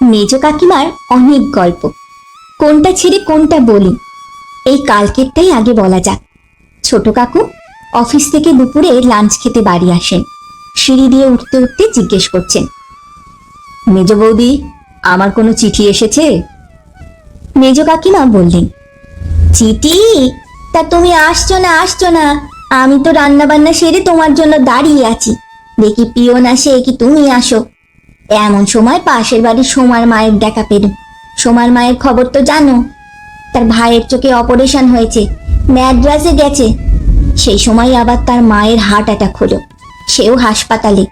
মেজ কাকিমার অনেক গল্প। কোনটা ছেড়ে কোনটা বলি? এই কালকেরটাই আগে বলা যাক। ছোট কাকু অফিস থেকে দুপুরে লাঞ্চ খেতে বাড়ি আসেন। সিঁড়ি দিয়ে উঠতে উঠতে জিজ্ঞেস করছেন, মেজ বৌদি, আমার কোনো চিঠি এসেছে? মেজ কাকিমা বললেন, চিঠি? তা তুমি আসছো না আসছো না। আমি তো রান্না বান্না সেরে তোমার জন্য দাঁড়িয়ে আছি। দেখি পিয়ন আসে কি তুমি আসো। এমন সময় পাশের বাড়ির সোমার মায়ের দেখা পেলুম সোমার মায়ের খবর তো জানো, তার ভাইয়ের চোখে অপারেশন হয়েছে, ম্যাড্রাসে গেছে। সেই সময় আবার তার মায়ের হার্ট অ্যাটাক হলো, সেও হাসপাতালে।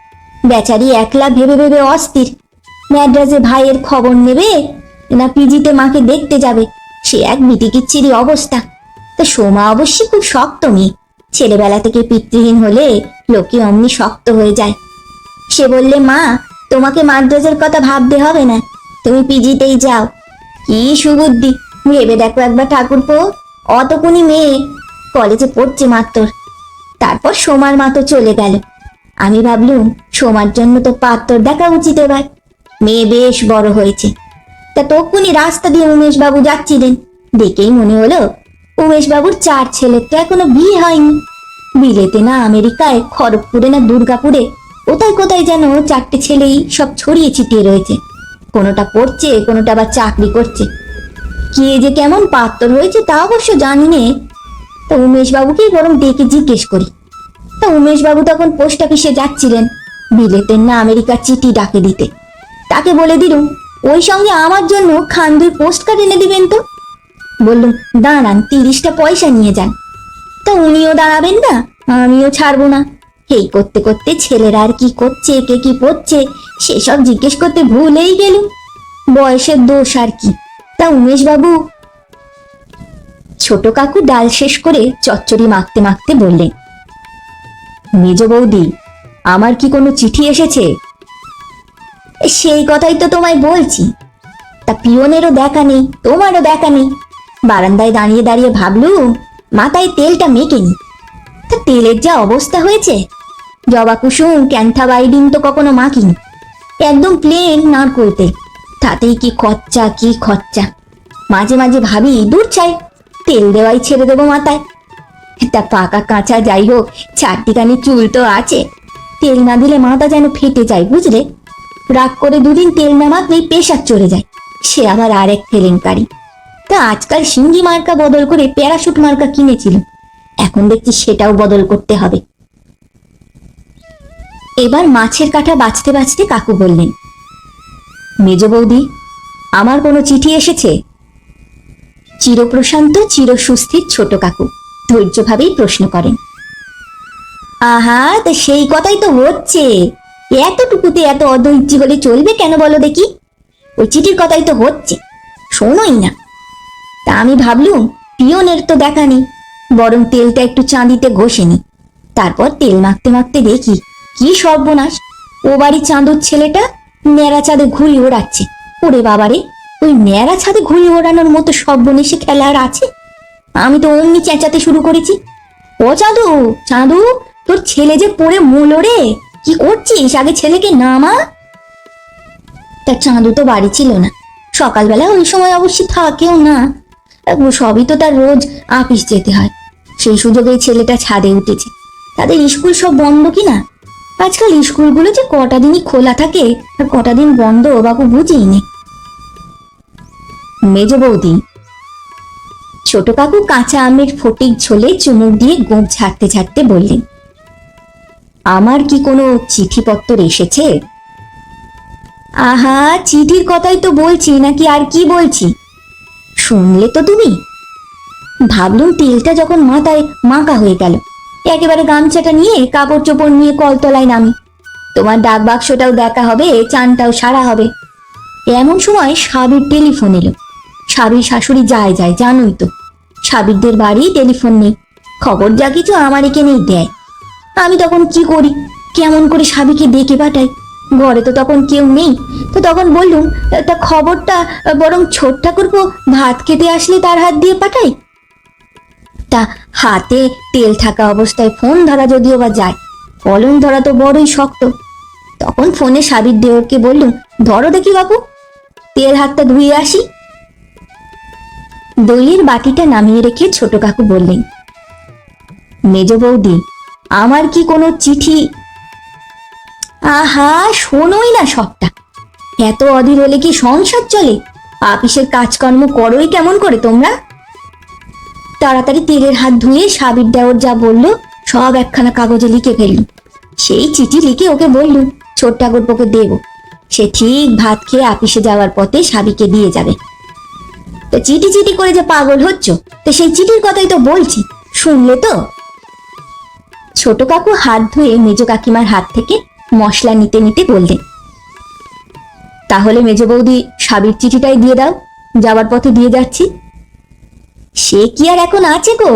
বেচারি একলা ভেবে ভেবে অস্থির। ম্যাড্রাসে ভাইয়ের খবর নেবে না পিজিতে মাকে দেখতে যাবে, সে এক বিটিকিচ্ছিরি অবস্থা। তা সোমা অবশ্যই খুব শক্ত মেয়ে, ছেলেবেলা থেকে পিতৃহীন হলে লোকে অমনি শক্ত হয়ে যায়। সে বললে, মা তোমাকে মাদ্রাজের কথা ভাবতে হবে না। তুমি পিজিতেই যাও। কি সুবুদ্ধি। ভেবে দেখো একবার ঠাকুরপো, অতকুনি মেয়ে কলেজে পড়ছে মাত্র তারপর সোমার মা তো চলে গেল। আমি ভাবলুম, সোমার জন্য তো পাত্তর দেখা উচিত এবার। মেয়ে বেশ বড় হয়েছে। তা তখনই রাস্তা দিয়ে উমেশ বাবু যাচ্ছিলেন। দেখেই মনে হলো উমেশ বাবুর চার ছেলের তো এখনও বিয়ে হয়নি। বিলেতে না আমেরিকায়, খড়গপুরে না দুর্গাপুরে কোথায় কোথায় যেন চারটে ছেলেই সব ছড়িয়ে ছিটিয়ে রয়েছে। কোনোটা পড়ছে, কোনোটা আবার চাকরি করছে। কে যে কেমন পাত্তর হয়েছে তা অবশ্য জানি নে। তা উমেশ বাবুকেই বরং ডেকে জিজ্ঞেস করি। তা উমেশ বাবু তখন পোস্ট অফিসে যাচ্ছিলেন, বিলেতের না আমেরিকার চিঠি ডাকে দিতে। তাকে বলে দিলুম, ওই সঙ্গে আমার জন্য খান্দুর পোস্ট কার্ড এনে দিবেন তো? বললুম, দাঁড়ান, তিরিশটা পয়সা নিয়ে যান। তা উনিও দাঁড়াবেন না, আমিও ছাড়বো না। এই করতে করতে ছেলেরা আর কি করছে, কে কি পড়ছে, সেসব জিজ্ঞেস করতে ভুলেই গেল বয়সের দোষ আর কি? তা উমেশ বাবু ছোট কাকু ডাল শেষ করে চচ্চড়ি মাখতে মাখতে বললেন, মেজ বৌদি, আমার কি কোনো চিঠি এসেছে? সেই কথাই তো তোমায় বলছি। তা পিয়নেরও দেখা নেই, তোমারও দেখা নেই। বারান্দায় দাঁড়িয়ে দাঁড়িয়ে ভাবলুম, মাথায় তেলটা মেখে নি। তেলের যা অবস্থা হয়েছে। জবা কুসুম ক্যান্থা বাইডিন তো কখনো মাখিনি। একদম প্লেন নারকোল তেল তাতেই কি খরচা কি খরচা। মাঝে মাঝে ভাবি, দূর চাই তেল দেওয়াই ছেড়ে দেবো মাথায়। তা পাকা কাঁচা যাই হোক চারটিখানি চুল তো আছে। তেল না দিলে মাথা যেন ফেটে যায়, বুঝলে? রাগ করে দুদিন তেল না মাখলেই পেশাব চলে যায়। সে আবার আর আরেক কেলেঙ্কারি। তা আজকাল সিঙ্গি মার্কা বদল করে প্যারাশুট মার্কা কিনেছিল। এখন দেখছি সেটাও বদল করতে হবে। এবার মাছের কাঁটা বাঁচতে বাঁচতে কাকু বললেন, মেজ বৌদি, আমার কোনো চিঠি এসেছে? চিরপ্রশান্ত, চিরসুস্থির ছোট কাকু, ধৈর্যভাবেই প্রশ্ন করেন। আহা, তা সেই কথাই তো হচ্ছে। এতটুকুতে এত অধৈর্য হলে চলবে কেন বলো দেখি? ওই চিঠির কথাই তো হচ্ছে, শোনোই না। তা আমি ভাবলুম, পিয়নের তো দেখা নেই। বরং তেলটা একটু চাঁদিতে ঘষে নি। তারপর তেল মাখতে মাখতে দেখি, কি সর্বনাশ। ও বাড়ির চাঁদুর ছেলেটা ন্যাড়া চাঁদে ঘুড়ি ওড়াচ্ছে। ওরে বাবারে, ওই ন্যাড়া ছাদে ঘুড়ি ওড়ানোর মতো সর্বনেশে খেলা আর আছে? আমি তো অমনি চেঁচাতে শুরু করেছি। ও চাঁদু চাঁদু, তোর ছেলে যে পড়ে মূলো রে, কি করছিস? আগে ছেলেকে নামা। তার চাঁদু তো বাড়ি ছিল না। সকালবেলা ওই সময় অবশ্যই থাকেও না। সবই তো তার রোজ আপিস যেতে হয়। সেই সুযোগে ছেলেটা ছাদে উঠেছে। তাদের স্কুল সব বন্ধ কি না আজকাল স্কুলগুলো যে কটা দিনই খোলা থাকে, আর কটা দিন বন্ধ বাবু বুঝিয়ে নে মেজ বৌদি, ছোট কাকু কাঁচা আমের ফটিক ঝোলে চুমুক দিয়ে গোপ ঝাড়তে ঝাড়তে বললেন, আমার কি কোনো চিঠিপত্তর এসেছে? আহা, চিঠির কথাই তো বলছি, নাকি আর কি বলছি? শুনলে তো তুমি? ভাবলুম তেলটা যখন মাথায় মাখা হয়ে গেল, একেবারে গামছাটা নিয়ে কাপড় চোপড় নিয়ে কলতলায় নামি। তোমার ডাক বাক্সটাও দেখা হবে, চানটাও সারা হবে। এমন সময় সাবির টেলিফোন এলো। সাবির শাশুড়ি যায় যায়, জানোই তো। সাবিরদের বাড়ি টেলিফোন নেই। খবর যা কিছু আমার এখানেই দেয়। আমি তখন কি করি? কেমন করে সাবিকে ডেকে পাঠাই? ঘরে তো তখন কেউ নেই। তো তখন বললুম, তা খবরটা বরং ছোট ঠাকুরপো ভাত খেতে আসলে তার হাত দিয়ে পাঠাই? তা হাতে তেল থাকা অবস্থায় ফোন ধরা যদিও বা যায় কলম ধরা তো বড়ই শক্ত। তখন ফোনে সাবির দেওরকে বললুম, ধরো দেখি বাবু তেল হাতটা ধুয়ে আসি। দইয়ের বাটিটা নামিয়ে রেখে ছোট কাকু বললেন, মেজ বৌদি, আমার কি কোনো চিঠি আহা, শোনোই না সবটা। এত অধীর হলে কি সংসার চলে? আপিসের কাজকর্ম করোই কেমন করে তোমরা? তাড়াতাড়ি তেলের হাত ধুয়ে সাবির দেওয়ার যা বলল, সব একখানা কাগজে লিখে ফেললুম সেই চিঠি লিখে ওকে বললুম ছোট্ট গল্পকে দেব। সে ঠিক ভাত খেয়ে আপিসে যাওয়ার পথে সাবিকে দিয়ে যাবে। তো চিঠি চিঠি করে যে পাগল হচ্ছ, তো সেই চিঠির কথাই তো বলছি, শুনলে তো? ছোট কাকু হাত ধুয়ে মেজ কাকিমার হাত থেকে মশলা নিতে নিতে বললেন। তাহলে মেজ বৌদি সাবির চিঠিটাই দিয়ে দাও, যাওয়ার পথে দিয়ে যাচ্ছি। সে কি আর এখন আছে গো?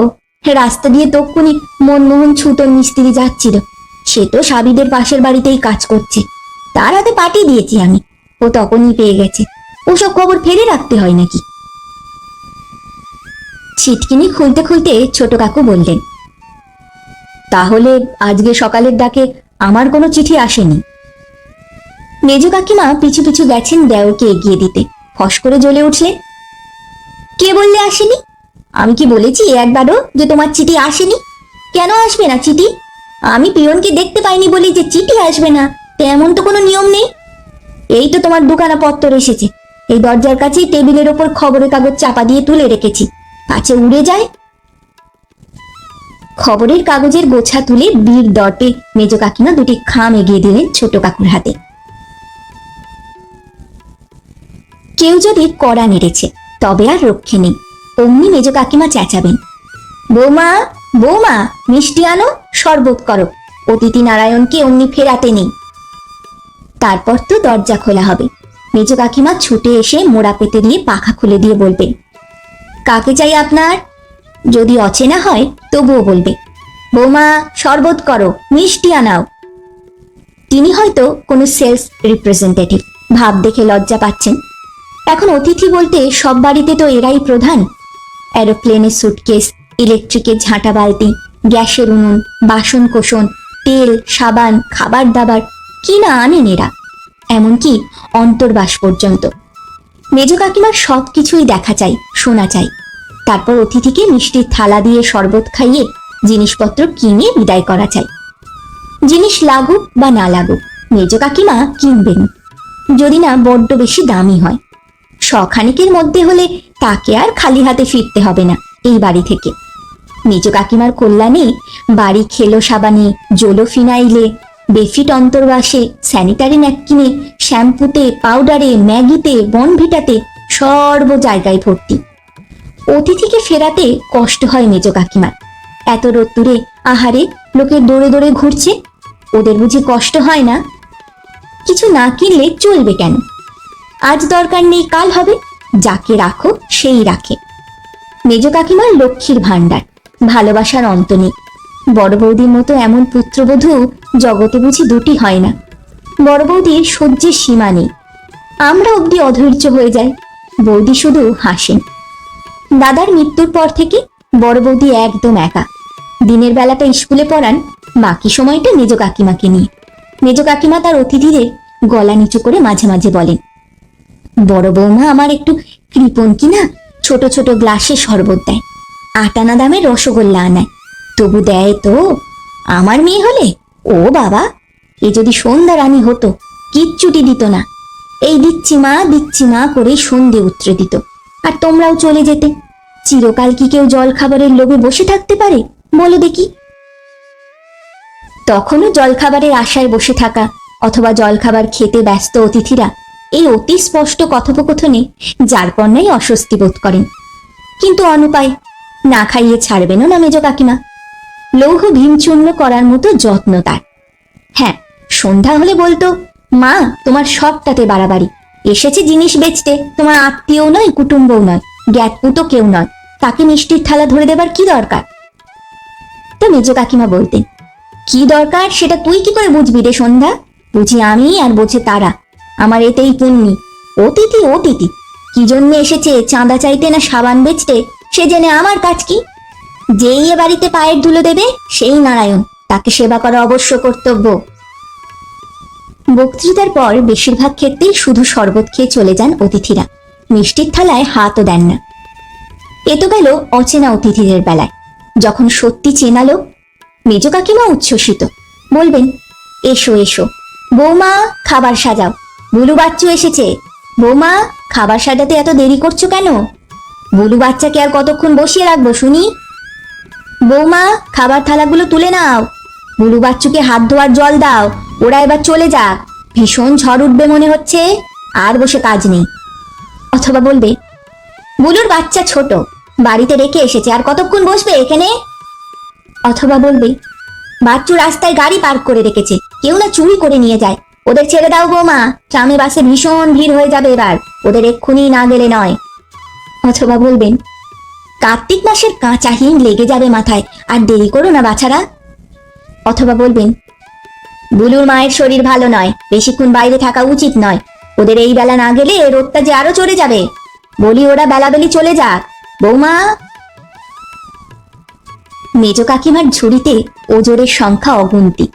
রাস্তা দিয়ে তক্ষুনি মনমোহন ছুটোর মিস্ত্রি যাচ্ছিল। সে তো সাবিদের পাশের বাড়িতেই কাজ করছে। তার হাতে পাঠিয়ে দিয়েছি আমি। ও তখনই পেয়ে গেছে। ওসব খবর ফেলে রাখতে হয় নাকি? ছিটকিনি খুলতে খুলতে ছোট কাকু বললেন, তাহলে আজকে সকালের ডাকে আমার কোনো চিঠি আসেনি। মেজু কাকিমা পিছু পিছু গেছেন দেওকে এগিয়ে দিতে। ফস করে জ্বলে উঠলেন কে বললে আসেনি? আমি কি বলেছি একবারও যে তোমার চিঠি আসেনি? কেন আসবে না চিঠি? আমি পিয়নকে দেখতে পাইনি বলি যে চিঠি আসবে না, তেমন তো কোনো নিয়ম নেই। এই তো তোমার দুখানা পত্তর এসেছে। এই দরজার কাছেই টেবিলের ওপর খবরের কাগজ চাপা দিয়ে তুলে রেখেছি। কাছে উড়ে যায় খবরের কাগজের গোছা তুলে বীর দটে। মেজ কাকিমা দুটি খাম এগিয়ে দিলেন ছোট কাকুর হাতে। কেউ যদি কড়া নেড়েছে, তবে আর রক্ষে নেই। অমনি মেজ কাকিমা চেঁচাবেন। বৌমা বৌমা, মিষ্টি আনো, শরবত করো। অতিথি নারায়ণকে অমনি ফেরাতে নেই। তারপর তো দরজা খোলা হবে। মেজ কাকিমা ছুটে এসে মোড়া পেতে দিয়ে পাখা খুলে দিয়ে বলবেন, কাকে চাই আপনার? যদি অচেনা হয়, তবুও বলবে, বৌমা, শরবত করো, মিষ্টি আনাও। তিনি হয়তো কোনো সেলস রিপ্রেজেন্টেটিভ, ভাব দেখে লজ্জা পাচ্ছেন। এখন অতিথি বলতে সব বাড়িতে তো এরাই প্রধান। অ্যারোপ্লেনের সুটকেস, ইলেকট্রিকের ঝাঁটা বালতি, গ্যাসের উনুন, বাসন কোসন তেল, সাবান, খাবার দাবার, কি না আনেন এরা? এমনকি অন্তর্বাস পর্যন্ত। মেজ কাকিমার সব কিছুই দেখা চাই, শোনা চাই। তারপর অতিথিকে মিষ্টির থালা দিয়ে শরবত খাইয়ে জিনিসপত্র কিনে বিদায় করা চাই। জিনিস লাগুক বা না লাগুক, মেজ কাকিমা কিনবেন। যদি না, বড্ড বেশি দামি হয়। শখানিকের মধ্যে হলে তাকে আর খালি হাতে ফিরতে হবে না এই বাড়ি থেকে। মেজ কাকিমার কল্যাণে বাড়ি খেলো সাবানে, জোলো ফিনাইলে, বেফিট অন্তর্বাসে, স্যানিটারি ন্যাপকিনে, শ্যাম্পুতে, পাউডারে, ম্যাগিতে, বনভিটাতে সর্ব জায়গায় ভর্তি। অতিথিকে ফেরাতে কষ্ট হয় মেজ কাকিমার। এত রোদ্দুরে আহারে লোকে দৌড়ে দৌড়ে ঘুরছে, ওদের বুঝি কষ্ট হয় না? কিছু না কিনলে চলবে কেন? আজ দরকার নেই, কাল হবে, যাকে রাখো সেই রাখে। মেজ কাকিমার লক্ষ্মীর ভাণ্ডার, ভালোবাসার অন্ত নেই। বড় বৌদির মতো এমন পুত্রবধূ জগতে বুঝি দুটি হয় না। বড় বৌদির সহ্যের সীমা নেই। আমরা অবধি অধৈর্য হয়ে যাই, বৌদি শুধু হাসেন। দাদার মৃত্যুর পর থেকে বড় বৌদি একদম একা। দিনের বেলাটা স্কুলে পড়ান, বাকি সময়টা মেজ কাকিমাকে নিয়ে। মেজ কাকিমা তার অতিথিদের গলা নিচু করে মাঝে মাঝে বলেন, বড় বৌমা আমার একটু কৃপণ কিনা ছোট ছোট গ্লাসে শরবত দেয়, আটানা দামের রসগোল্লা আনায়। তবু দেয় তো, আমার মেয়ে হলে? ও বাবা, এ যদি সন্ধ্যা রানী হতো, কিচ্ছুটি দিত না। এই দিচ্ছি মা দিচ্ছি মা করে সন্ধে উতরে দিত। আর তোমরাও চলে যেতে। চিরকাল কি কেউ জল খাবারের লোভে বসে থাকতে পারে? বলো দেখি। তখনও জলখাবারের আশায় বসে থাকা অথবা জলখাবার খেতে ব্যস্ত অতিথিরা এই অতি স্পষ্ট কথোপকথনে যার কন্যাই অস্বস্তি বোধ করেন। কিন্তু অনুপায় না খাইয়ে ছাড়বেনও না মেজ কাকিমা। লৌহ ভীমচূর্ণ করার মতো যত্ন তার। হ্যাঁ সন্ধ্যা হলে বলতো, মা, তোমার সবটাতে বাড়াবাড়ি। এসেছে জিনিস বেচতে। তোমার আত্মীয়ও নয়, কুটুম্বও নয়, জ্ঞাতপুতো কেউ নয়। তাকে মিষ্টির থালা ধরে দেবার কি দরকার? তো মেজ কাকিমা বলতেন, কি দরকার? সেটা তুই কি করে বুঝবি রে সন্ধ্যা? বুঝি আমি আর বোঝে তারা। আমার এতেই পুণ্যি। অতিথি অতিথি। কি জন্য এসেছে? চাঁদা চাইতে না সাবান বেচতে? সে জেনে আমার কাজ কি? যেই এ বাড়িতে পায়ের ধুলো দেবে, সেই নারায়ণ। তাকে সেবা করা অবশ্য কর্তব্য। বক্তৃতার পর বেশিরভাগ ক্ষেত্রেই শুধু শরবত খেয়ে চলে যান অতিথিরা। মিষ্টির থালায় হাতও দেন না। এ তো গেল অচেনা অতিথিদের বেলায়। যখন সত্যি চেনালো মেজ কাকিমা উচ্ছ্বসিত। বলবেন, এসো এসো। বৌমা, খাবার সাজাও। বুলু বাচ্চু এসেছে। বৌমা, খাবার সাজাতে এত দেরি করছ কেন? বুলু বাচ্চাকে আর কতক্ষণ বসিয়ে রাখব শুনি? বৌমা, খাবার থালাগুলো তুলে নাও। বুলু বাচ্চুকে হাত ধোয়ার জল দাও। ওরা এবার চলে যাক। ভীষণ ঝড় উঠবে মনে হচ্ছে। আর বসে কাজ নেই। অথবা বলবে, বুলুর বাচ্চা ছোট, বাড়িতে রেখে এসেছে। আর কতক্ষণ বসবে এখানে? অথবা বলবে, বাচ্চু রাস্তায় গাড়ি পার্ক করে রেখেছে। কেউ না চুরি করে নিয়ে যায়। ওদের ছেড়ে দাও বৌমা। ট্রামে বাসে ভীষণ ভিড় হয়ে যাবে এবার। ওদের এক্ষুনি না গেলে নয়। অথবা বলবেন, কার্তিক মাসের কাঁচা হিং লেগে যাবে মাথায়। আর দেরি করো না বাছারা। অথবা বলবেন, বুলুর মায়ের শরীর ভালো নয়, বেশিক্ষণ বাইরে থাকা উচিত নয়। ওদের এই বেলা না গেলে রোদটা যে আরও চড়ে যাবে। বলি ওরা বেলাবেলি চলে যাক। বৌমা! মেজ কাকিমার ঝুড়িতে ওজোরের সংখ্যা অগুন্তি।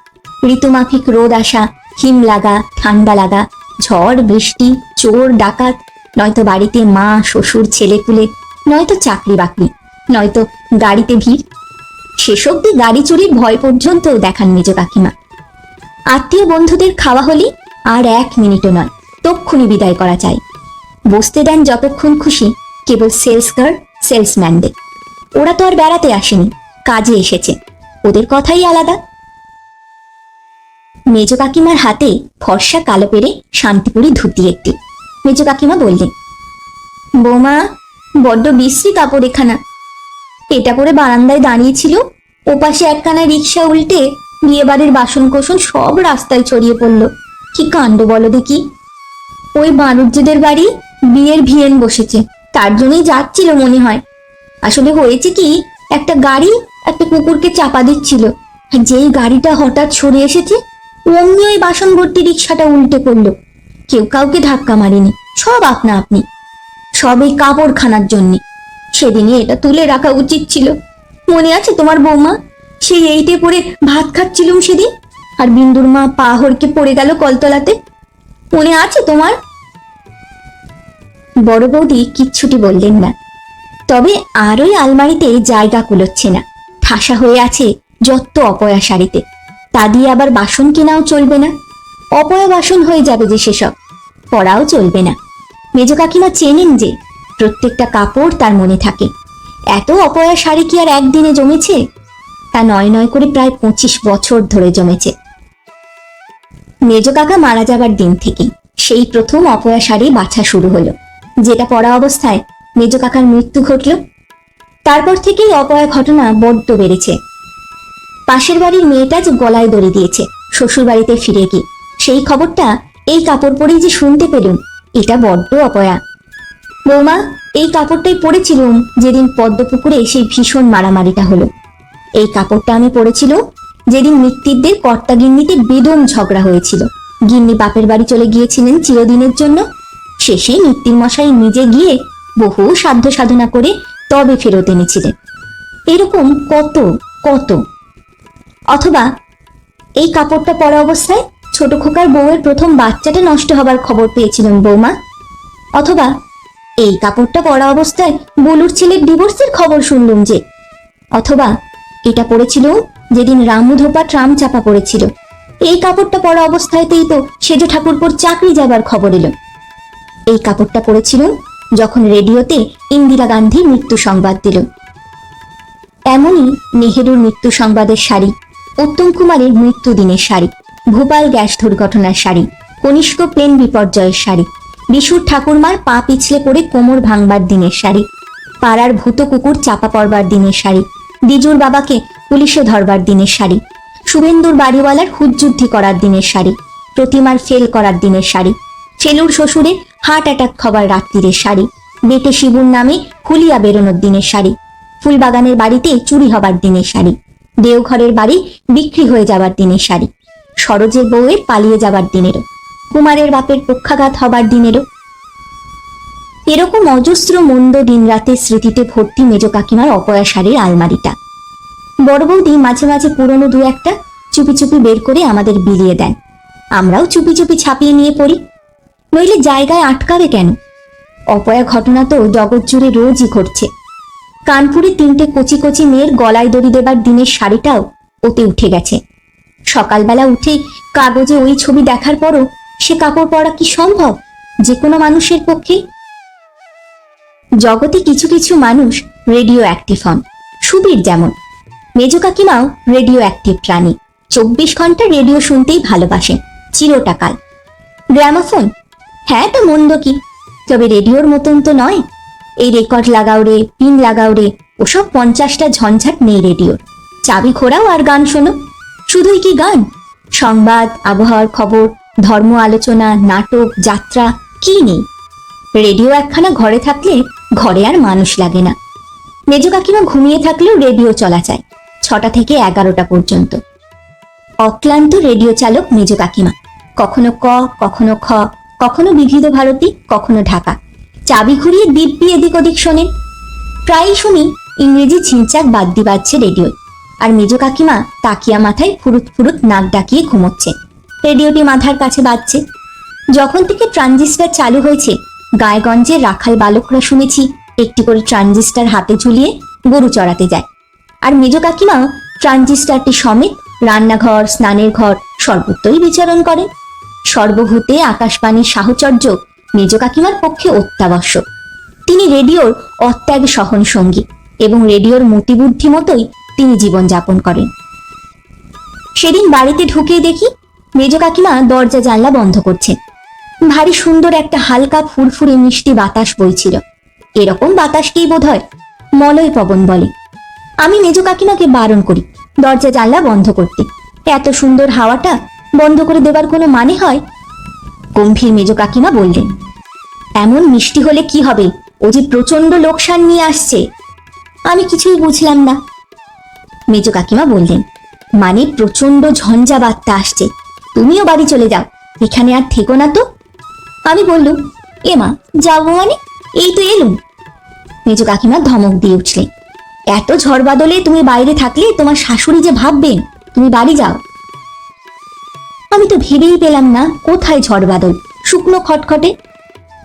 ঋতুমাফিক রোদ আসা, হিম লাগা, ঠান্ডা লাগা, ঝড়, বৃষ্টি, চোর, ডাকাত, নয়তো বাড়িতে মা, শ্বশুর, ছেলেপুলে, নয়তো চাকরি বাকরি নয়তো গাড়িতে ভিড় শেষ অব্দি গাড়ি চুরির ভয় পর্যন্ত দেখান মেজ কাকিমা। আত্মীয় বন্ধুদের খাওয়া হলে আর এক মিনিটও নয়, তক্ষুনি বিদায় করা চাই। বসতে দেন যতক্ষণ খুশি কেবল সেলস গার্ড সেলসম্যানদের ওরা তো আর বেড়াতে আসেনি, কাজে এসেছে, ওদের কথাই আলাদা। মেজ কাকিমার হাতে ফর্সা কালো পেরে শান্তিপুরি ধুতি একটি। মেজ কাকিমা বললেন, বৌমা, বড্ড বিশ্রী কাপড় এখানা। এটা পরে বারান্দায় দাঁড়িয়েছিল ওপাশে একখানা রিক্সা উল্টে বিয়ে বাড়ির বাসন কোসন সব রাস্তায় ছড়িয়ে পড়ল। কি কাণ্ড বলো দেখি? ওই বাণুজ্যদের বাড়ি বিয়ের ভিয়েন বসেছে, তার জন্যই যাচ্ছিল মনে হয়। আসলে হয়েছে কি, একটা গাড়ি একটা কুকুরকে চাপা দিচ্ছিল যেই গাড়িটা হঠাৎ সরে এসেছে, অমনি ওই বাসন ভর্তি রিক্সাটা উল্টে পড়ল। কেউ কাউকে ধাক্কা মারেনি, সব আপনা আপনি সব এই কাপড়খানার জন্যে। সেদিনই এটা তুলে রাখা উচিত ছিল। মনে আছে তোমার বৌমা? সেই এইটে পরে ভাত খাচ্ছিলুম সেদিন? আর বিন্দুর মা পা হড়কে পড়ে গেল কলতলাতে। মনে আছে তোমার? বড় বৌদি কিচ্ছুটি বললেন না। তবে আর ওই আলমারিতে জায়গা কুলোচ্ছে না। ঠাসা হয়ে আছে যত অপয়া শাড়িতে। তা দিয়ে আবার বাসন কেনাও চলবে না। অপয়া বাসন হয়ে যাবে যে সেসব। পড়াও চলবে না। মেজ কাকিমা চেনেন যে প্রত্যেকটা কাপড় তার মনে থাকে। এত অপয়া শাড়ি কি আর একদিনে জমেছে? তা নয় নয় করে প্রায় পঁচিশ বছর ধরে জমেছে। মেজ কাকা মারা যাবার দিন থেকে সেই প্রথম অপয়া শাড়ি বাছা শুরু হলো। যেটা পরা অবস্থায় মেজ কাকার মৃত্যু ঘটল। তারপর থেকেই অপয়া ঘটনা বড্ড বেড়েছে। পাশের বাড়ির মেয়েটা যে গলায় দড়ি দিয়েছে, শ্বশুর বাড়িতে ফিরে গিয়ে, সেই খবরটা এই কাপড় পরেই যে শুনতে পেলুম, এটা বড্ড অপয়া। বৌমা, এই কাপড়টাই পরেছিলুম যেদিন পদ্মপুকুরে সেই ভীষণ মারামারিটা হলো। এই কাপড়টা আমি পরেছিল যেদিন মৃত্যুদের কর্তা গিন্নিতে বেদম ঝগড়া হয়েছিল। গিন্নি বাপের বাড়ি চলে গিয়েছিলেন চিরদিনের জন্য। শেষে মৃত্যুর মশাই নিজে গিয়ে বহু সাধ্য সাধনা করে তবে ফেরত এনেছিলেন। এরকম কত কত? অথবা এই কাপড়টা পরা অবস্থায় ছোট খোকার বউয়ের প্রথম বাচ্চাটা নষ্ট হবার খবর পেয়েছিলেন বৌমা? অথবা এই কাপড়টা পরা অবস্থায় বলুর ছেলের ডিভোর্সের খবর শুনলুম যে। অথবা এটা পড়েছিল যেদিন রামুধোপা ট্রাম চাপা পড়েছিল। এই কাপড়টা পরা অবস্থাতেই তো সেজ ঠাকুরপুর চাকরি যাবার খবর এলো। এই কাপড়টা পরেছিল যখন রেডিওতে ইন্দিরা গান্ধী মৃত্যু সংবাদ দিল। এমনই নেহেরুর মৃত্যু সংবাদের শাড়ি উত্তম কুমারের মৃত্যু দিনের শাড়ি ভোপাল গ্যাস দুর্ঘটনার শাড়ি কনিষ্ক প্লেন বিপর্যয়ের শাড়ি বিশুর ঠাকুরমার পা পিছলে পড়ে কোমর ভাঙবার দিনের শাড়ি, পাড়ার ভূত কুকুর চাপা পড়বার দিনের শাড়ি, দিজুর বাবাকে পুলিশে ধরবার দিনের শাড়ি, শুভেন্দুর বাড়িওয়ালার হুজ্জুদ্ধি করার দিনের শাড়ি, প্রতিমার ফেল করার দিনের শাড়ি ফেলুর শ্বশুরের হার্ট অ্যাটাক খাবার রাত্রিরের শাড়ি, বেটে শিবুর নামে হুলিয়া বেরোনোর দিনের শাড়ি, ফুলবাগানের বাড়িতে চুরি হবার দিনের শাড়ি, দেওঘরের বাড়ি বিক্রি হয়ে যাবার দিনের শাড়ি, সরোজের বউয়ের পালিয়ে যাবার দিনেরও কুমারের বাপের পক্ষাঘাত হবার দিনেরও। এরকম অজস্র মন্দ দিনরাতের স্মৃতিতে ভর্তি মেজ কাকিমার অপয়া শাড়ির আলমারিটা। বড় বৌদি মাঝে মাঝে পুরনো দু একটা চুপি চুপি বের করে আমাদের বিলিয়ে দেন। আমরাও চুপি চুপি ছাপিয়ে নিয়ে পড়ি। নইলে জায়গায় আটকাবে কেন? অপয়া ঘটনা তো জগৎ জুড়ে রোজই ঘটছে। কানপুরে তিনটে কচি কচি মেয়ের গলায় দড়ি দেবার দিনের শাড়িটাও ওতে উঠে গেছে। সকালবেলা উঠে কাগজে ওই ছবি দেখার পরও সে কাপড় পরা কি সম্ভব? যে কোনো মানুষের পক্ষে? জগতে কিছু কিছু মানুষ রেডিও অ্যাক্টিভ হন। সুবীর যেমন। মেজ কাকিমাও রেডিও অ্যাক্টিভ প্রাণী। চব্বিশ ঘণ্টা রেডিও শুনতেই ভালোবাসেন চিরটাকাল। গ্রামাফোন? হ্যাঁ তো মন্দ কি? তবে রেডিওর মতন তো নয়। এই রেকর্ড লাগাও রে, পিন লাগাও রে, ওসব পঞ্চাশটা ঝঞ্ঝাট নেই রেডিওর। চাবি ঘোরাও আর গান শোনো। শুধুই কি গান? সংবাদ, আবহাওয়ার খবর ধর্ম আলোচনা, নাটক, যাত্রা, কি নেই? রেডিও একখানা ঘরে থাকলে ঘরে আর মানুষ লাগে না। মেজ কাকিমা ঘুমিয়ে থাকলেও রেডিও চলা চায়, ছটা থেকে এগারোটা পর্যন্ত। অক্লান্ত রেডিও চালক মেজ কাকিমা। কখনো ক, কখনো খ, কখনো বিবিধ ভারতী, কখনো ঢাকা। চাবি ঘুরিয়ে দিব্যি এদিক ওদিক শোনেন প্রায়ই শুনি ইংরেজি ছিনচাক বাদ্যি বাজছে রেডিও আর মেজ কাকিমা তাকিয়া মাথায় ফুরুত ফুরুত নাক ডাকিয়ে ঘুমোচ্ছে। রেডিওটি মাথার কাছে বাজছে। যখন থেকে ট্রানজিস্টার চালু হয়েছে গায়েগঞ্জে রাখাল বালকরা শুনেছি একটি করে ট্রানজিস্টার হাতে ঝুলিয়ে গরু চড়াতে যায়। আর মেজ কাকিমাও ট্রানজিস্টারটি সমেত রান্নাঘর, স্নানের ঘর সর্বত্রই বিচরণ করেন সর্বভূতে আকাশবাণীর সাহচর্য মেজ কাকিমার পক্ষে অত্যাবশ্যক। তিনি রেডিওর অত্যাগ সহন সঙ্গী এবং রেডিওর মতিবুদ্ধি মতোই তিনি জীবনযাপন করেন। সেদিন বাড়িতে ঢুকে দেখি মেজ কাকিমা দরজা জানলা বন্ধ করছেন। ভারী সুন্দর একটা হালকা ফুরফুরে মিষ্টি বাতাস বইছিল। এরকম বাতাসকেই বোধ হয় মলয় পবন বলে। আমি মেজ কাকিমাকে বারণ করি, দরজা জানলা বন্ধ করতে। এত সুন্দর হাওয়াটা বন্ধ করে দেবার কোনো মানে হয়? গম্ভীর মেজ কাকিমা বললেন, এমন মিষ্টি হলে কি হবে? ও যে প্রচণ্ড লোকসান নিয়ে আসছে। আমি কিছুই বুঝলাম না। মেজ কাকিমা বললেন মানে প্রচণ্ড ঝঞ্ঝা বার্তা আসছে। তুমিও বাড়ি চলে যাও। এখানে আর থেকো না তো। আমি বললুম এমা যাব মানে এই তো এলুম। মেজ কাকিমা ধমক দিয়ে উঠলেন এত ঝড় বাদলে তুমি বাইরে থাকলে তোমার শাশুড়ি যে ভাববেন, তুমি বাড়ি যাও। আমি তো ভেবেই পেলাম না কোথায় ঝড় বাদল শুকনো খটখটে।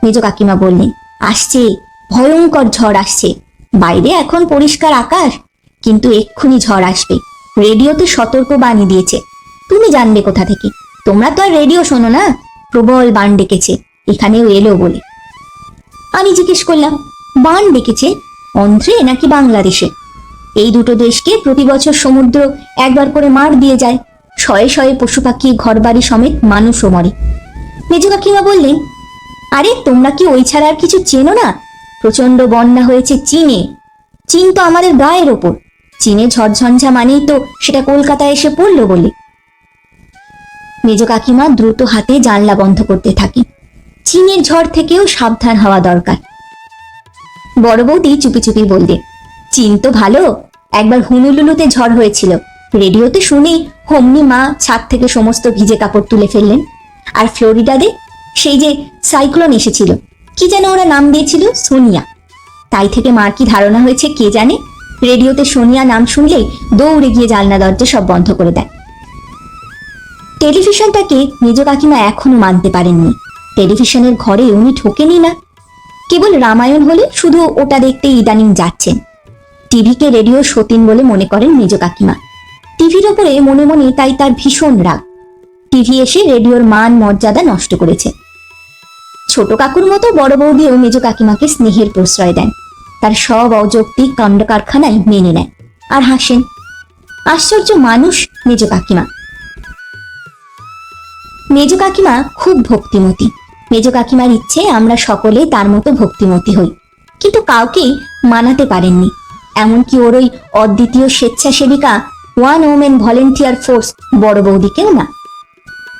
মেজ কাকিমা বললেন আসছে, ভয়ঙ্কর ঝড় আসছে। বাইরে এখন পরিষ্কার আকাশ, কিন্তু এক্ষুনি ঝড় আসবে। রেডিওতে সতর্ক বাণী দিয়েছে তুমি জানবে কোথা থেকে। তোমরা তো আর রেডিও শোনো না। প্রবল বান ডেকেছে। এখানেও এলো বলে। আমি জিজ্ঞেস করলাম, বান ডেকেছে? অন্ধ্রে নাকি বাংলাদেশে? এই দুটো দেশকে প্রতি বছর সমুদ্র একবার করে মার দিয়ে যায়। শয়ে শয়ে পশু পাখি, ঘরবাড়ি সমেত মানুষও মরে। মেজু কাকিমা বললেন, আরে, তোমরা কি ওই ছাড়া আর কিছু চেনো না? প্রচণ্ড বন্যা হয়েছে চীনে। চীন তো আমাদের গায়ের ওপর। চীনে ঝড়ঝঞ্ঝা মানেই তো সেটা কলকাতায় এসে পড়ল বলে। মেজ কাকিমা দ্রুত হাতে জানলা বন্ধ করতে থাকে। চীনের ঝড় থেকেও সাবধান হওয়া দরকার। বড় বৌদি চুপি চুপি বললে, চীন তো ভালো, একবার হুনুলুলুতে ঝড় হয়েছিল। রেডিওতে শুনেই হোমনি মা ছাদ থেকে সমস্ত ভিজে কাপড় তুলে ফেললেন। আর ফ্লোরিডাতে সেই যে সাইক্লোন এসেছিল, কি যেন ওরা নাম দিয়েছিল, সোনিয়া। তাই থেকে মার কি ধারণা হয়েছে কে জানে? রেডিওতে সোনিয়া নাম শুনলেই দৌড়ে গিয়ে জানলা দরজা সব বন্ধ করে দেয়। টেলিভিশনটাকে মেজ কাকিমা এখনও মানতে পারেননি। টেলিভিশনের ঘরে উনি ঢোকেনি না। কেবল রামায়ণ হলে শুধু ওটা দেখতে ইদানিং যাচ্ছেন। টিভিকে রেডিও সতীন বলে মনে করেন মেজ কাকিমা। টিভির ওপরে মনে মনে তাই তার ভীষণ রাগ। টিভি এসে রেডিওর মান মর্যাদা নষ্ট করেছে। ছোট কাকুর মতো বড় বৌদিও মেজ কাকিমাকে স্নেহের প্রশ্রয় দেন। তার সব অযৌক্তিক কাণ্ড কারখানায় মেনে নেয়। আর হাসেন, আশ্চর্য মানুষ, মেজ কাকিমা। মেজ কাকিমা খুব ভক্তিমতী। মেজ কাকিমার ইচ্ছে, আমরা সকলে তার মতো ভক্তিমতী হই। কিন্তু কাউকেই মানাতে পারেননি। এমনকি ওর ওই অদ্বিতীয় স্বেচ্ছাসেবিকা ওয়ান ওমেন ভলেন্টিয়ার ফোর্স বড় বৌদিকেও না।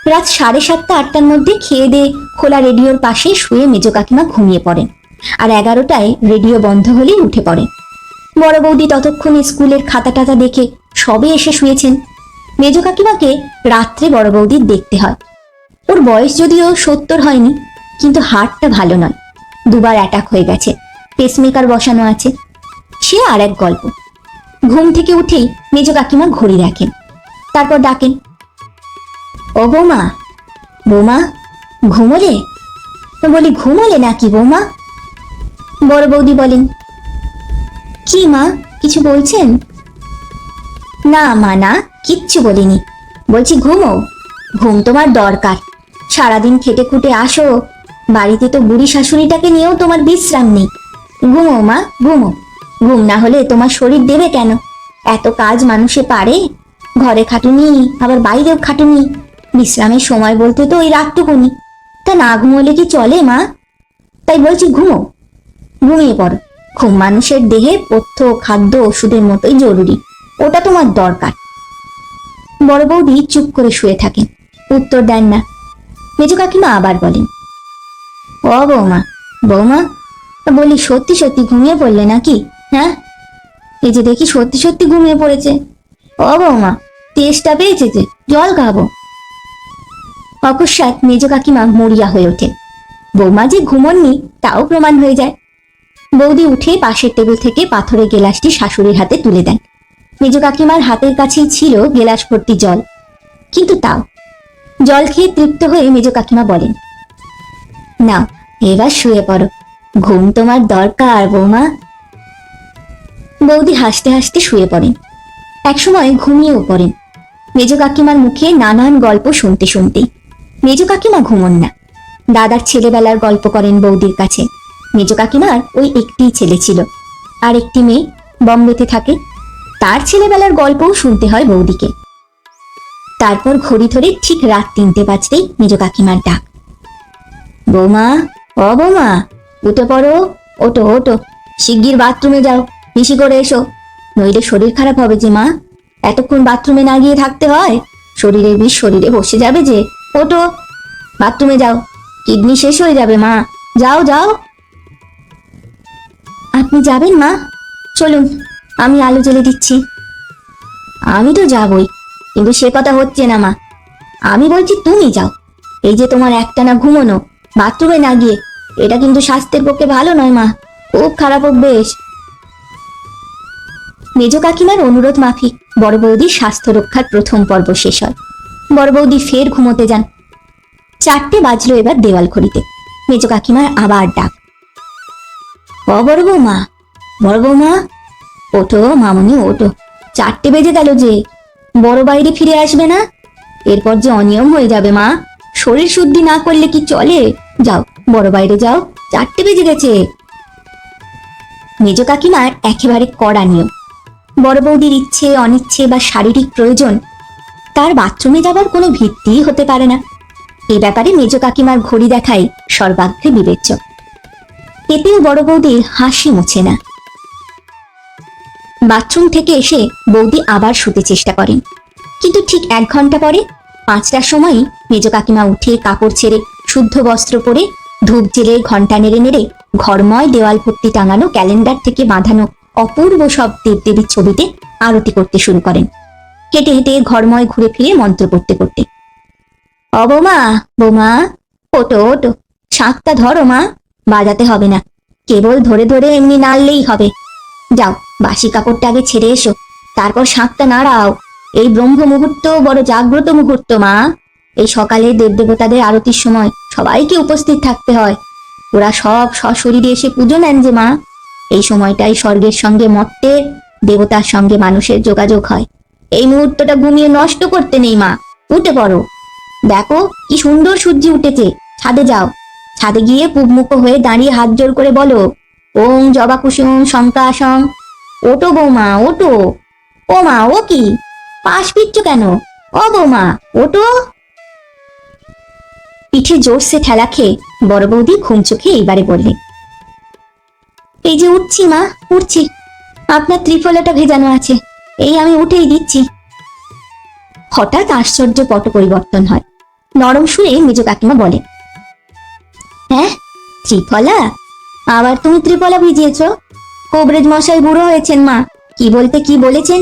রাত সাড়ে সাতটা, আটটার মধ্যে খেয়ে দিয়ে খোলা রেডিওর পাশে শুয়ে মেজ কাকিমা ঘুমিয়ে পড়েন আর এগারোটায় রেডিও বন্ধ হলেই উঠে পড়েন বড় বৌদি ততক্ষণে স্কুলের খাতা টাতা দেখে সবে এসে শুয়েছেন। মেজ কাকিমাকে রাত্রে বড় বৌদির দেখতে হয়। ওর বয়স যদিও সত্তর হয়নি, কিন্তু হার্টটা ভালো নয়। দুবার অ্যাটাক হয়ে গেছে পেসমেকার বসানো আছে। সে আর এক গল্প। ঘুম থেকে উঠেই মেজ কাকিমা ঘড়ি রাখেন তারপর ডাকেন, ও বৌমা বৌমা ঘুমোলে বলি ঘুমোলে নাকি বৌমা? বড় বৌদি বলেন, কি মা, কিছু বলছেন? না মা, না, কিচ্ছু বলিনি। বলছি, ঘুমো, ঘুম তোমার দরকার। সারাদিন খেটে খুটে আসো। বাড়িতে তো বুড়ি শাশুড়িটাকে নিয়েও তোমার বিশ্রাম নেই। ঘুমো, মা, ঘুমো। ঘুম না হলে তোমার শরীর দেবে কেন? এত কাজ মানুষে পারে। ঘরে খাটুনি, আবার বাইরেও খাটুনি। বিশ্রামের সময় বলতে তো ওই রাতটুকুনি। তা না ঘুমোলে কি চলে, মা? তাই বলছি ঘুমো। ঘুমিয়ে পড়ো। ঘুম মানুষের দেহে পথ্য, খাদ্য, ওষুধের মতোই জরুরি। ওটা তোমার দরকার। বড় বৌদি চুপ করে শুয়ে থাকেন উত্তর দেন না। মেজো কাকিমা আবার বলেন, ও বৌমা বৌমা বলি সত্যি সত্যি ঘুমিয়ে পড়লে নাকি হ্যাঁ? এই যে দেখি সত্যি সত্যি ঘুমিয়ে পড়েছে। ও বৌমা, তেষ্টা পেয়েছে যে, জল খাব। অকস্মাৎ মেজ কাকিমা মরিয়া হয়ে ওঠে। বৌমা যে ঘুমননি, তাও প্রমাণ হয়ে যায়। বৌদি উঠে পাশের টেবিল থেকে পাথরের গেলাসটি শাশুড়ির হাতে তুলে দেন। মেজ কাকিমার হাতের কাছেই ছিল গেলাস ভর্তি জল। কিন্তু তাও জল খেয়ে তৃপ্ত হয়ে মেজ কাকিমা বলেন, নাও, এবার শুয়ে পড়ো। ঘুম তোমার দরকার, বৌমা। বৌদি হাসতে হাসতে শুয়ে পড়েন। একসময় ঘুমিয়েও পড়েন। মেজ কাকিমার মুখে নানান গল্প শুনতে শুনতেই মেজ কাকিমা ঘুমন না। দাদার ছেলেবেলার গল্প করেন বৌদির কাছে। মেজ কাকিমার ওই একটিই ছেলে ছিল। আর একটি মেয়ে বম্বেতে থাকে। তার ছেলেবেলার গল্পও শুনতে হয় বৌদিকে। তারপর ঘড়ি ধরে ঠিক রাত তিনটে বাজতেই মেজ কাকিমার ডাক। বৌমা, ও বৌমা, উঠে পড়ো ওটো ওটো শিগগির বাথরুমে যাও, বেশি করে এসো। নইলে শরীর খারাপ হবে যে, মা। এতক্ষণ বাথরুমে না গিয়ে থাকতে হয়? শরীরের বিষ, শরীরে বসে যাবে যে। ওটো বাথরুমে যাও। কিডনি শেষ হয়ে যাবে, মা। যাও যাও। আপনি যাবেন, মা? চলুন, আমি আলো জ্বেলে দিচ্ছি। আমি তো যাবই। কিন্তু সে কথা হচ্ছে না, মা। আমি বলছি তুমি যাও। এই যে তোমার একটানা ঘুমোনো, বাথরুমে না গিয়ে, এটা কিন্তু স্বাস্থ্যের পক্ষে ভালো নয়, মা। খুব খারাপ অভ্যেস। মেজ কাকিমার অনুরোধ মাফিক বড় বৌদির স্বাস্থ্য রক্ষার প্রথম পর্ব শেষ হয়। বড় বৌদি ফের ঘুমোতে যান। চারটে বাজলো এবার দেওয়াল ঘড়িতে মেজ কাকিমার আবার ডাক। ও বড় বৌমা বড় বৌমা, ওঠো মামনি, ওঠো। চারটে বেজে গেল যে। বড় বাইরে ফিরে আসবে না? এরপর যে অনিয়ম হয়ে যাবে, মা। শরীর শুদ্ধি না করলে কি চলে? যাও, বড় বাইরে যাও। চারটে বেজে গেছে। মেজ কাকিমার একেবারে কড়া নিয়ম। বড় বৌদির ইচ্ছে, অনিচ্ছে বা শারীরিক প্রয়োজন, তার বাথরুমে যাবার কোনো ভিত্তিই হতে পারে না। এ ব্যাপারে মেজ কাকিমার ঘড়ি দেখাই সর্বাগ্রে বিবেচ্য। এতেও বড় বৌদির হাসি মুছে না। বাথরুম থেকে এসে বৌদি আবার শুতে চেষ্টা করেন। কিন্তু ঠিক এক ঘণ্টা পরে, পাঁচটার সময়ই মেজ কাকিমা উঠে কাপড় ছেড়ে শুদ্ধ বস্ত্র পরে ধূপ জেলে ঘণ্টা নেড়ে নেড়ে ঘরময় দেওয়াল ভর্তি টাঙানো ক্যালেন্ডার থেকে বাঁধানো অপূর্ব সব দেবদেবীর ছবিতে আরতি করতে শুরু করেন। হেঁটে হেঁটে ঘরময় ঘুরে ফিরে মন্ত্র করতে করতে অবমা বোমা ওটো ওটো শাঁখটা ধরো মা, বাজাতে হবে না। কেবল ধরে ধরে এমনি নাড়লেই হবে। যাও, বাসি কাপড়টা আগে ছেড়ে এসো, তারপর শাঁখটা নাড়াও। এই ব্রহ্ম মুহূর্ত বড় জাগ্রত মুহূর্ত, মা। এই সকালে দেবদেবতাদের আরতির সময় সবাইকে উপস্থিত থাকতে হয়। ওরা সব সশরীরে এসে পুজো নেন যে, মা। এই সময়টাই স্বর্গের সঙ্গে মর্তের দেবতার সঙ্গে মানুষের যোগাযোগ হয়। এই মুহূর্তটা ঘুমিয়ে নষ্ট করতে নেই, মা। উঠে পড়ো। দেখো, কি সুন্দর সূর্য উঠেছে। ছাদে যাও। ছাদে গিয়ে পুবমুখ হয়ে দাঁড়িয়ে হাত জোর করে বলো ওং জবা কুসুম শঙ্কাসং ওটো বৌমা, ওটো। ও মা, ও কি? পাশ পিচ্ছ কেন? ও বৌমা, ওটো। পিঠে জোরসে ঠেলা খেয়ে বড় বৌদি ঘুম চোখে এইবারে বললেন এই যে উঠছি মা, উঠছি। আপনার ত্রিফলাটা ভেজানো আছে, এই আমি উঠেই দিচ্ছি। হঠাৎ আশ্চর্য পট পরিবর্তন হয়। নরম সুরে মেজ কাকিমা বলে হ্যাঁ ত্রিফলা? আবার তুমি ত্রিপলা ভিজিয়েছ? কোবরেজ মশাই বুড়ো হয়েছেন মা। কি বলতে কি বলেছেন?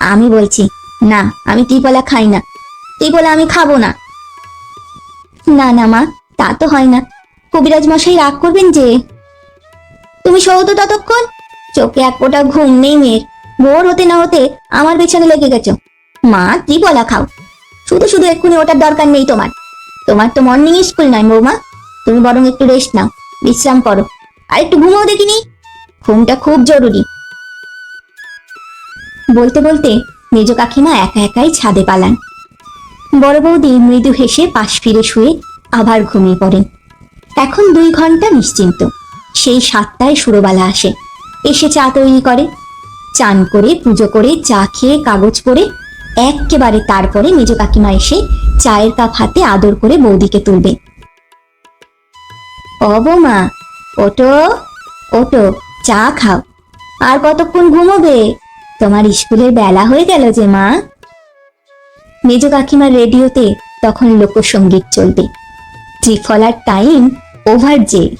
আমি বলছি, না, আমি ত্রিফলা খাই না। ত্রিফলা আমি খাব না। না না মা, তা তো হয় না। কবিরাজ মশাই রাগ করবেন যে? তুমি সৌত ততক্ষণ। চোখে এক ফোঁটা ঘুম নেই মেয়ের। ভোর হতে না হতে আমার পেছনে লেগে গেছো। মা, ত্রিপলা খাও। শুধু শুধু এক্ষুনি ওটার দরকার নেই তোমার। তোমার তো মর্নিং স্কুল নয় বৌমা। তুমি বরং একটু রেস্ট নাও। বিশ্রাম করো। আর একটু ঘুমাও দেখিনি। ঘুমটা খুব জরুরি। বলতে বলতে মেজ কাকিমা একা একাই ছাদে পালান। বড় বৌদি মৃদু হেসে পাশ ফিরে শুয়ে আবার ঘুমিয়ে পড়েন। এখন দুই ঘণ্টা নিশ্চিন্ত। সেই সাতটায় সুরবালা আসে। এসে চা তৈরি করে। চান করে, পুজো করে, চা খেয়ে, কাগজ পড়ে, এক্কেবারে তারপরে মেজ কাকিমা এসে চায়ের কাপ হাতে আদর করে বৌদিকে তুলবে। ও বৌমা ওটো ওটো, চা খাও। আর কতক্ষণ ঘুমোবে? তোমার স্কুলের বেলা হয়ে গেল যে, মা। মেজ কাকিমার রেডিওতে তখন লোকসঙ্গীত চলবে। ত্রিফলার টাইম ওভার যে